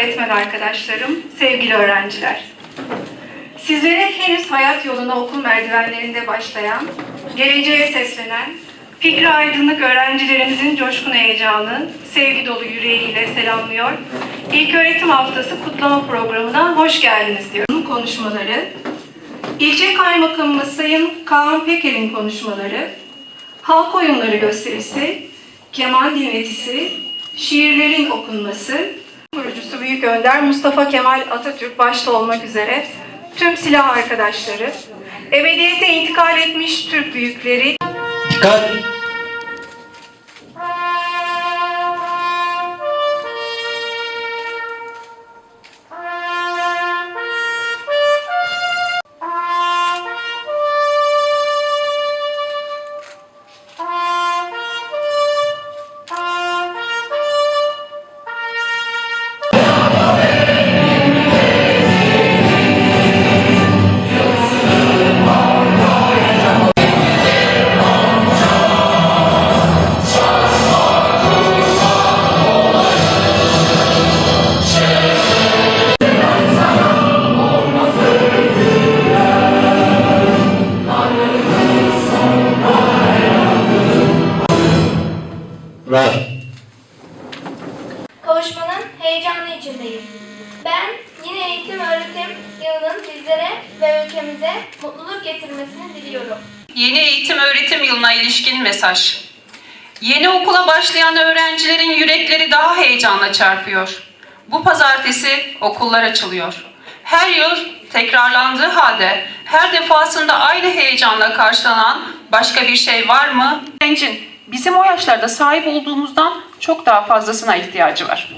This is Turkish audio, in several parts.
öğretmen arkadaşlarım, sevgili öğrenciler. Sizlere henüz hayat yoluna okul merdivenlerinde başlayan, geleceğe seslenen, fikri aydınlık öğrencilerimizin coşkun heyecanı, sevgi dolu yüreğiyle selamlıyor. İlk öğretim haftası kutlama programına hoş geldiniz diyorum. Konuşmaları, İlçe Kaymakamımız Sayın Kaan Peker'in konuşmaları, halk oyunları gösterisi, keman dinletisi, şiirlerin okunması, kurucusu Büyük Önder Mustafa Kemal Atatürk başta olmak üzere tüm silah arkadaşları, ebediyete intikal etmiş Türk büyükleri, Dikkat! Ben yine eğitim öğretim yılının bizlere ve ülkemize mutluluk getirmesini diliyorum. Yeni eğitim öğretim yılına ilişkin mesaj. Yeni okula başlayan öğrencilerin yürekleri daha heyecanla çarpıyor. Bu pazartesi okullar açılıyor. Her yıl tekrarlandığı halde her defasında aynı heyecanla karşılanan başka bir şey var mı? Gencin bizim o yaşlarda sahip olduğumuzdan çok daha fazlasına ihtiyacı var.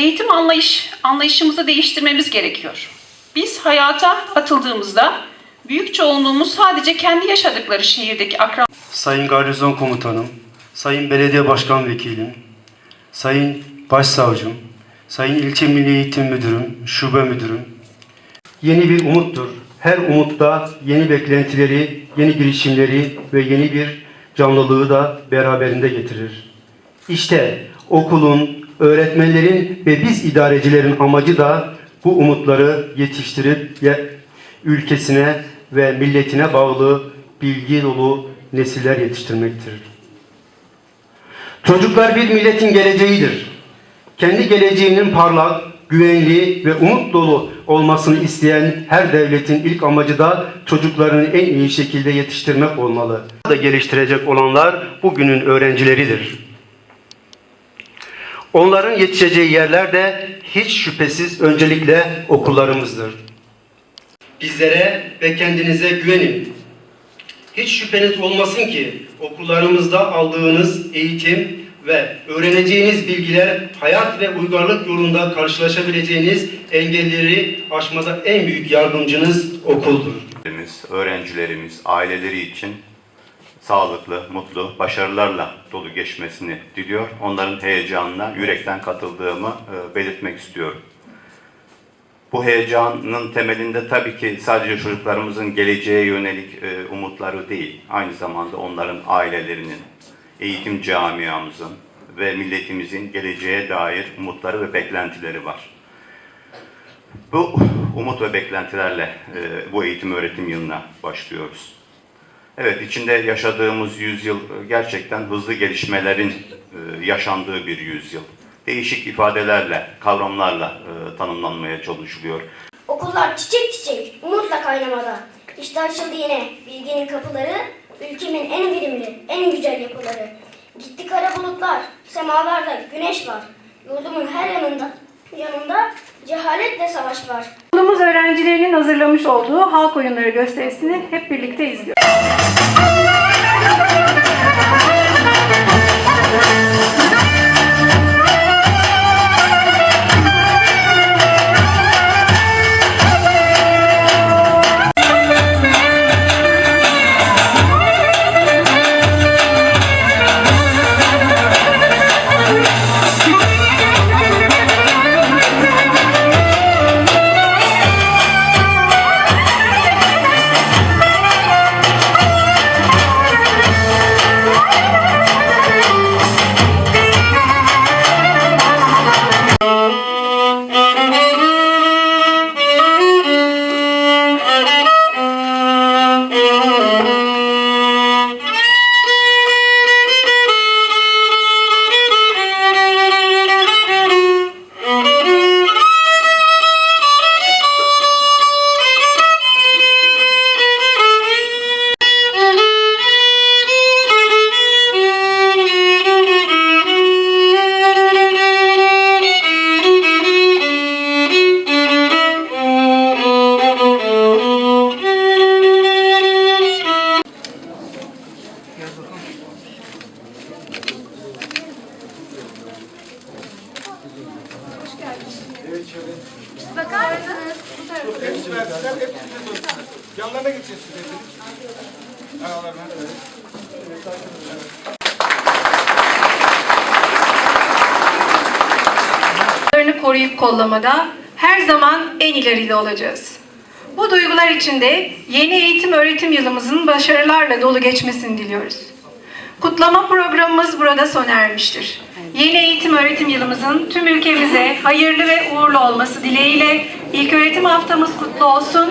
Eğitim anlayış, anlayışımızı değiştirmemiz gerekiyor. Biz hayata atıldığımızda büyük çoğunluğumuz sadece kendi yaşadıkları şehirdeki akran Sayın Garnizon Komutanım, Sayın Belediye Başkan Vekilim, Sayın Başsavcım, Sayın İlçe Milli Eğitim Müdürüm, Şube Müdürüm. Yeni bir umuttur. Her umutta yeni beklentileri, yeni girişimleri ve yeni bir canlılığı da beraberinde getirir. İşte okulun, öğretmenlerin ve biz idarecilerin amacı da bu umutları yetiştirip ye- ülkesine ve milletine bağlı bilgi dolu nesiller yetiştirmektir. Çocuklar bir milletin geleceğidir. Kendi geleceğinin parlak, güvenli ve umut dolu olmasını isteyen her devletin ilk amacı da çocuklarını en iyi şekilde yetiştirmek olmalı. Da geliştirecek olanlar bugünün öğrencileridir. Onların yetişeceği yerler de hiç şüphesiz öncelikle okullarımızdır. Bizlere ve kendinize güvenin. Hiç şüpheniz olmasın ki okullarımızda aldığınız eğitim ve öğreneceğiniz bilgiler hayat ve uygarlık yolunda karşılaşabileceğiniz engelleri aşmada en büyük yardımcınız okuldur. Öğrencilerimiz, aileleri için sağlıklı, mutlu, başarılarla dolu geçmesini diliyor. Onların heyecanına yürekten katıldığımı e, belirtmek istiyorum. Bu heyecanın temelinde tabii ki sadece çocuklarımızın geleceğe yönelik e, umutları değil, aynı zamanda onların ailelerinin, eğitim camiamızın ve milletimizin geleceğe dair umutları ve beklentileri var. Bu umut ve beklentilerle e, bu eğitim öğretim yılına başlıyoruz. Evet, içinde yaşadığımız yüzyıl e, gerçekten hızlı gelişmelerin e, yaşandığı bir yüzyıl. Değişik ifadelerle, kavramlarla e, tanımlanmaya çalışılıyor. Okullar çiçek çiçek, umutla kaynamada. İşte açıldı yine bilginin kapıları, ülkemin en verimli, en güzel yapıları. Gitti kara bulutlar, semalarda güneş var. Yurdumun her yanında, yanında cehaletle savaş var. okulumuz öğrencilerinin hazırlamış olduğu halk oyunları gösterisini hep birlikte izliyoruz. içeri. Bakar mısınız? Bu tarafa. Yanlarına geçeceğiz siz dediniz. Aralarına evet. Evet, koruyup kollamada her zaman en ileride olacağız. Bu duygular içinde yeni eğitim öğretim yılımızın başarılarla dolu geçmesini diliyoruz. Kutlama programımız burada sona ermiştir. Yeni eğitim öğretim yılımızın tüm ülkemize hayırlı ve uğurlu olması dileğiyle ilk öğretim haftamız kutlu olsun.